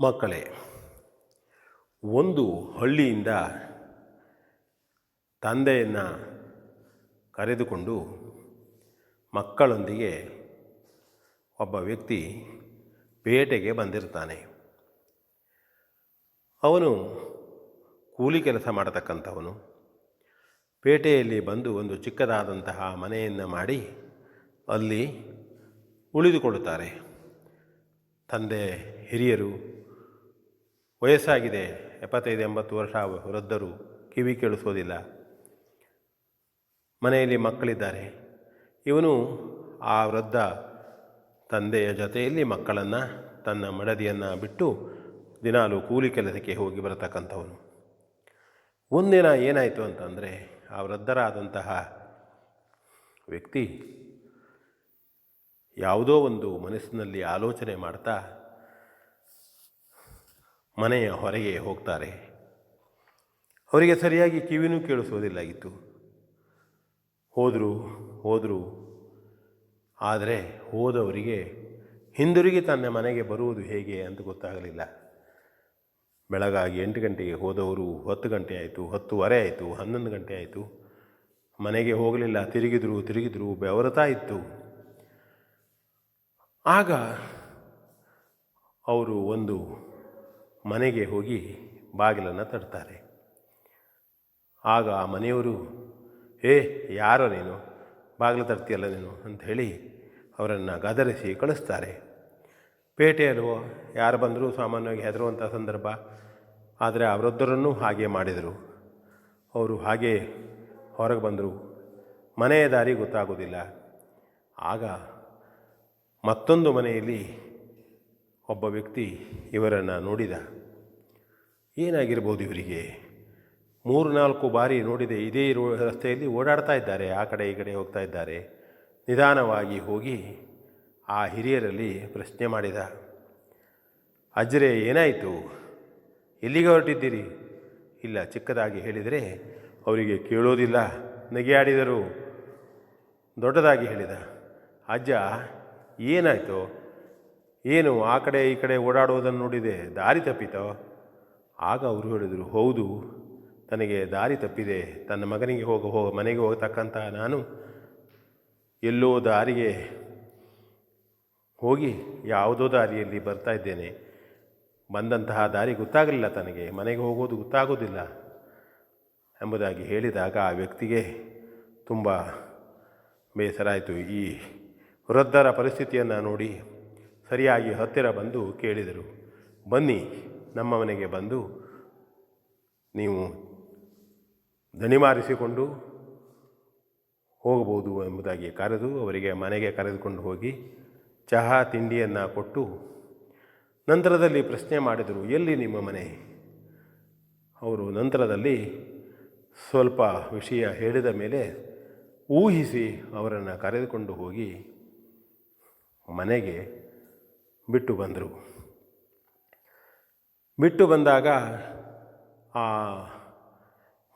ಮಕ್ಕಳೇ, ಒಂದು ಹಳ್ಳಿಯಿಂದ ತಂದೆಯನ್ನು ಕರೆದುಕೊಂಡು ಮಕ್ಕಳೊಂದಿಗೆ ಒಬ್ಬ ವ್ಯಕ್ತಿ ಪೇಟೆಗೆ ಬಂದಿರ್ತಾನೆ. ಅವನು ಕೂಲಿ ಕೆಲಸ ಮಾಡತಕ್ಕಂಥವನು. ಪೇಟೆಯಲ್ಲಿ ಬಂದು ಒಂದು ಚಿಕ್ಕದಾದಂತಹ ಮನೆಯನ್ನು ಮಾಡಿ ಅಲ್ಲಿ ಉಳಿದುಕೊಳ್ಳುತ್ತಾರೆ. ತಂದೆ ಹಿರಿಯರು ವಯಸ್ಸಾಗಿದೆ. ಎಪ್ಪತ್ತೈದು, ಎಂಬತ್ತು ವರ್ಷ ವೃದ್ಧರು ಕಿವಿ ಕೇಳಿಸೋದಿಲ್ಲ. ಮನೆಯಲ್ಲಿ ಮಕ್ಕಳಿದ್ದಾರೆ. ಇವನು ಆ ವೃದ್ಧ ತಂದೆಯ ಜೊತೆಯಲ್ಲಿ ಮಕ್ಕಳನ್ನು ತನ್ನ ಮಡದಿಯನ್ನು ಬಿಟ್ಟು ದಿನಾಲು ಕೂಲಿ ಕೆಲಸಕ್ಕೆ ಹೋಗಿ ಬರತಕ್ಕಂಥವನು. ಒಂದಿನ ಏನಾಯಿತು ಅಂತಂದರೆ ಆ ವೃದ್ಧರಾದಂತಹ ವ್ಯಕ್ತಿ ಯಾವುದೋ ಒಂದು ಮನಸ್ಸಿನಲ್ಲಿ ಆಲೋಚನೆ ಮಾಡ್ತಾ ಮನೆಯ ಹೊರಗೆ ಹೋಗ್ತಾರೆ. ಅವರಿಗೆ ಸರಿಯಾಗಿ ಕಿವಿನೂ ಕೇಳಿಸೋದಿಲ್ಲಾಗಿತ್ತು ಹೋದರು ಹೋದರು. ಆದರೆ ಹೋದವರಿಗೆ ಹಿಂದಿರುಗಿ ತನ್ನ ಮನೆಗೆ ಬರುವುದು ಹೇಗೆ ಅಂತ ಗೊತ್ತಾಗಲಿಲ್ಲ. ಬೆಳಗಾಗಿ ಎಂಟು ಗಂಟೆಗೆ ಹೋದವರು ಹತ್ತು ಗಂಟೆ ಆಯಿತು, ಹತ್ತುವರೆ ಆಯಿತು, ಹನ್ನೊಂದು ಗಂಟೆ ಆಯಿತು. ಮನೆಗೆ ಹೋಗಲಿಲ್ಲ, ತಿರುಗಿದ್ರು ತಿರುಗಿದ್ರು ಬೆವರತಾ ಇತ್ತು. ಆಗ ಅವರು ಒಂದು ಮನೆಗೆ ಹೋಗಿ ಬಾಗಿಲನ್ನು ತಡ್ತಾರೆ ಆಗ ಆ ಮನೆಯವರು, ಏ, ಯಾರೋ ನೀನು? ಬಾಗಿಲು ತರ್ತೀಯಲ್ಲ ನೀನು? ಅಂಥೇಳಿ ಅವರನ್ನು ಗದರಿಸಿ ಕಳಿಸ್ತಾರೆ. ಪೇಟೆಯಲ್ಲೋ ಯಾರು ಬಂದರೂ ಸಾಮಾನ್ಯವಾಗಿ ಹೆದರುವಂಥ ಸಂದರ್ಭ. ಆದರೆ ಅವರೊಬ್ಬರನ್ನು ಹಾಗೆ ಮಾಡಿದರು. ಅವರು ಹಾಗೆ ಹೊರಗೆ ಬಂದರು. ಮನೆಯ ದಾರಿ ಗೊತ್ತಾಗೋದಿಲ್ಲ ಆಗ ಮತ್ತೊಂದು ಮನೆಯಲ್ಲಿ ಒಬ್ಬ ವ್ಯಕ್ತಿ ಇವರನ್ನು ನೋಡಿದ. ಏನಾಗಿರ್ಬೋದು ಇವರಿಗೆ? ಮೂರು ನಾಲ್ಕು ಬಾರಿ ನೋಡಿದೆ, ಇದೇ ರೋ, ರಸ್ತೆಯಲ್ಲಿ ಓಡಾಡ್ತಾ ಇದ್ದಾರೆ, ಆ ಕಡೆ ಈ ಕಡೆ ಹೋಗ್ತಾ ಇದ್ದಾರೆ. ನಿಧಾನವಾಗಿ ಹೋಗಿ ಆ ಹಿರಿಯರಲ್ಲಿ ಪ್ರಶ್ನೆ ಮಾಡಿದ. ಅಜ್ಜರೇ, ಏನಾಯಿತು? ಎಲ್ಲಿಗೆ ಹೊರಟಿದ್ದೀರಿ? ಇಲ್ಲ, ಚಿಕ್ಕದಾಗಿ ಹೇಳಿದರೆ ಅವರಿಗೆ ಕೇಳೋದಿಲ್ಲ, ನಗೆಯಾಡಿದರು. ದೊಡ್ಡದಾಗಿ ಹೇಳಿದ. ಅಜ್ಜ, ಏನಾಯಿತು? ಏನು ಆ ಕಡೆ ಈ ಕಡೆ ಓಡಾಡುವುದನ್ನು ನೋಡಿದೆ, ದಾರಿ ತಪ್ಪಿತೋ? ಆಗ ಅವರು ಹೇಳಿದರು, ಹೌದು, ತನಗೆ ದಾರಿ ತಪ್ಪಿದೆ, ತನ್ನ ಮಗನಿಗೆ ಹೋಗ ಹೋಗ, ಮನೆಗೆ ಹೋಗತಕ್ಕಂತಹ ನಾನು ಎಲ್ಲೋ ದಾರಿಗೆ ಹೋಗಿ ಯಾವುದೋ ದಾರಿಯಲ್ಲಿ ಬರ್ತಾ ಇದ್ದೇನೆ. ಬಂದಂತಹ ದಾರಿ ಗೊತ್ತಾಗಲಿಲ್ಲ ತನಗೆ, ಮನೆಗೆ ಹೋಗೋದು ಗೊತ್ತಾಗೋದಿಲ್ಲ ಎಂಬುದಾಗಿ ಹೇಳಿದಾಗ ಆ ವ್ಯಕ್ತಿಗೆ ತುಂಬ ಬೇಸರ ಆಯಿತು. ಈ ವೃದ್ಧರ ಪರಿಸ್ಥಿತಿಯನ್ನು ನೋಡಿ ಸರಿಯಾಗಿ ಹತ್ತಿರ ಬಂದು ಕೇಳಿದರು. ಬನ್ನಿ ನಮ್ಮ ಮನೆಗೆ ಬಂದು ನೀವು ದಣಿಮಾರಿಸಿಕೊಂಡು ಹೋಗಬಹುದು ಎಂಬುದಾಗಿ ಕರೆದು ಅವರಿಗೆ ಮನೆಗೆ ಕರೆದುಕೊಂಡು ಹೋಗಿ ಚಹಾ ತಿಂಡಿಯನ್ನು ಕೊಟ್ಟು ನಂತರದಲ್ಲಿ ಪ್ರಶ್ನೆ ಮಾಡಿದರು, ಎಲ್ಲಿ ನಿಮ್ಮ ಮನೆ? ಅವರು ನಂತರದಲ್ಲಿ ಸ್ವಲ್ಪ ವಿಷಯ ಹೇಳಿದ ಮೇಲೆ ಊಹಿಸಿ ಅವರನ್ನು ಕರೆದುಕೊಂಡು ಹೋಗಿ ಮನೆಗೆ ಬಿಟ್ಟು ಬಂದರು. ಬಿಟ್ಟು ಬಂದಾಗ ಆ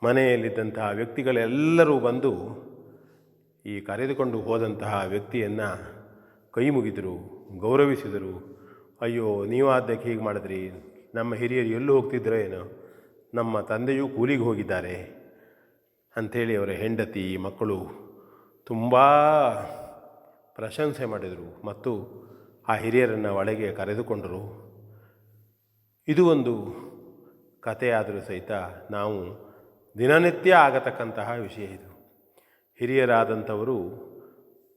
ಮನೆಯಲ್ಲಿದ್ದಂತಹ ವ್ಯಕ್ತಿಗಳೆಲ್ಲರೂ ಬಂದು ಈ ಕರೆದುಕೊಂಡು ಹೋದಂತಹ ವ್ಯಕ್ತಿಯನ್ನು ಕೈ ಮುಗಿದರು ಗೌರವಿಸಿದರು. ಅಯ್ಯೋ, ನೀವು ನೀವಾದ್ದಕ್ಕೆ ಹೀಗೆ ಮಾಡಿದ್ರಿ? ನಮ್ಮ ಹಿರಿಯರು ಎಲ್ಲೂ ಹೋಗ್ತಿದ್ರೋ ಏನು? ನಮ್ಮ ತಂದೆಯೂ ಕೂಲಿಗೆ ಹೋಗಿದ್ದಾರೆ ಅಂಥೇಳಿ ಅವರ ಹೆಂಡತಿ, ಮಕ್ಕಳು ತುಂಬ ಪ್ರಶಂಸೆ ಮಾಡಿದರು. ಮತ್ತು ಆ ಹಿರಿಯರನ್ನು ಒಳಗೆ ಕರೆದುಕೊಂಡರು. ಇದು ಒಂದು ಕಥೆಯಾದರೂ ಸಹಿತ ನಾವು ದಿನನಿತ್ಯ ಆಗತಕ್ಕಂತಹ ವಿಷಯ ಇದು. ಹಿರಿಯರಾದಂಥವರು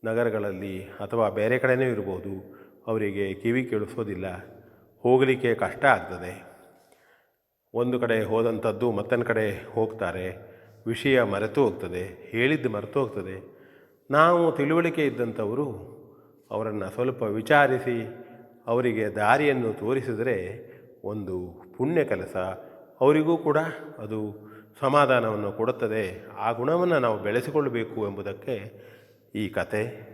ನಗರಗಳಲ್ಲಿ ಅಥವಾ ಬೇರೆ ಕಡೆಯೂ ಇರ್ಬೋದು ಅವರಿಗೆ ಕಿವಿ ಕೇಳಿಸೋದಿಲ್ಲ, ಹೋಗಲಿಕ್ಕೆ ಕಷ್ಟ ಆಗ್ತದೆ. ಒಂದು ಕಡೆ ಹೋದಂಥದ್ದು ಮತ್ತೊಂದು ಕಡೆ ಹೋಗ್ತಾರೆ, ವಿಷಯ ಮರೆತು ಹೋಗ್ತದೆ, ಹೇಳಿದ್ದು ಮರೆತು ಹೋಗ್ತದೆ. ನಾವು ತಿಳುವಳಿಕೆ ಇದ್ದಂಥವರು ಅವರನ್ನು ಸ್ವಲ್ಪ ವಿಚಾರಿಸಿ, ಅವರಿಗೆ ದಾರಿಯನ್ನು ತೋರಿಸಿದರೆ ಒಂದು ಪುಣ್ಯ ಕೆಲಸ. ಅವರಿಗೂ ಕೂಡ ಅದು ಸಮಾಧಾನವನ್ನು ಕೊಡುತ್ತದೆ. ಆ ಗುಣವನ್ನು ನಾವು ಬೆಳೆಸಿಕೊಳ್ಳಬೇಕು ಎಂಬುದಕ್ಕೆ ಈ ಕತೆ